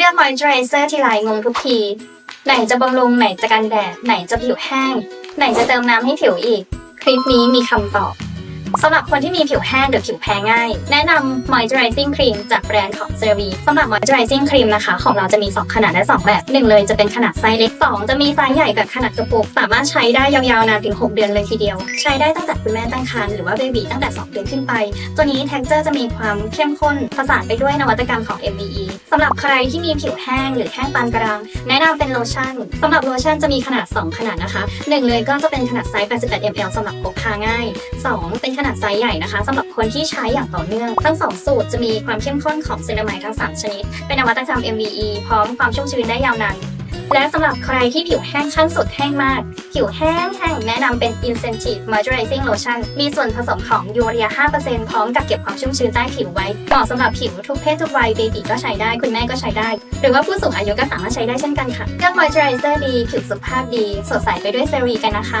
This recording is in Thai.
เลือกมอยเจอไรเซอร์ทีไรงงทุกที ไหนจะบำรุงไหนจะกันแดดไหนจะผิวแห้ง ไหนจะเติมน้ำให้ผิวอีก คลิปนี้มีคำตอบ สำหรับคนที่มีผิวแห้งหรือผิวแพ้ง่าย แนะนำ moisturizing cream จากแบรนด์ของ CeraVe สำหรับ moisturizing cream นะคะ ของเราจะมี 2 ขนาดและ 2 แบบหนึ่งเลยจะเป็นขนาดไซส์เล็ก 2 จะมีไซส์ใหญ่แบบขนาดกระปุก สามารถใช้ได้ยาวๆนานถึง 6 เดือนเลยทีเดียว ใช้ได้ตั้งแต่คุณแม่ตั้งครรภ์หรือว่าเบบีตั้งแต่ 2 เดือนขึ้นไป ตัวนี้ texture จะมีความเข้มข้นผสานไปด้วยนวัตกรรมของ MVE สำหรับใครที่มีผิวแห้งหรือแห้งปานกลาง แนะนำเป็นโลชั่นสำหรับโลชั่นจะมีขนาด 2 ขนาดนะคะหนึ่งเลยก็จะเป็นขนาดไซส์81 ml สำหรับพกพาง่าย 2 เป็นขนาดไซส์ใหญ่นะคะสำหรับคนที่ใช้อย่างต่อเนื่อง ทั้ง 2 สูตรจะมีความเข้มข้นของเซรามายทั้ง 3 ชนิด เป็นนวัตกรรม MVE พร้อมความชุ่มชื้นได้ยาวนานและสำหรับใครที่ผิวแห้งขั้นสุดแห้งมาก ผิวแห้งแห้งแนะนำเป็น Incentive Moisturizing Lotion มีส่วนผสมของยูเรีย 5%พร้อมกับเก็บความชุ่มชื้นใต้ผิวไว้เหมาะสำหรับผิวทุกเพศทุกวัยเบบีก็ใช้ได้ คุณแม่ก็ใช้ได้ หรือว่าผู้สูงอายุก็สามารถใช้ได้เช่นกันค่ะเลือก Moisturizer ดี ผิวสุขภาพดี สดใสไปด้วยเซรีกันนะคะ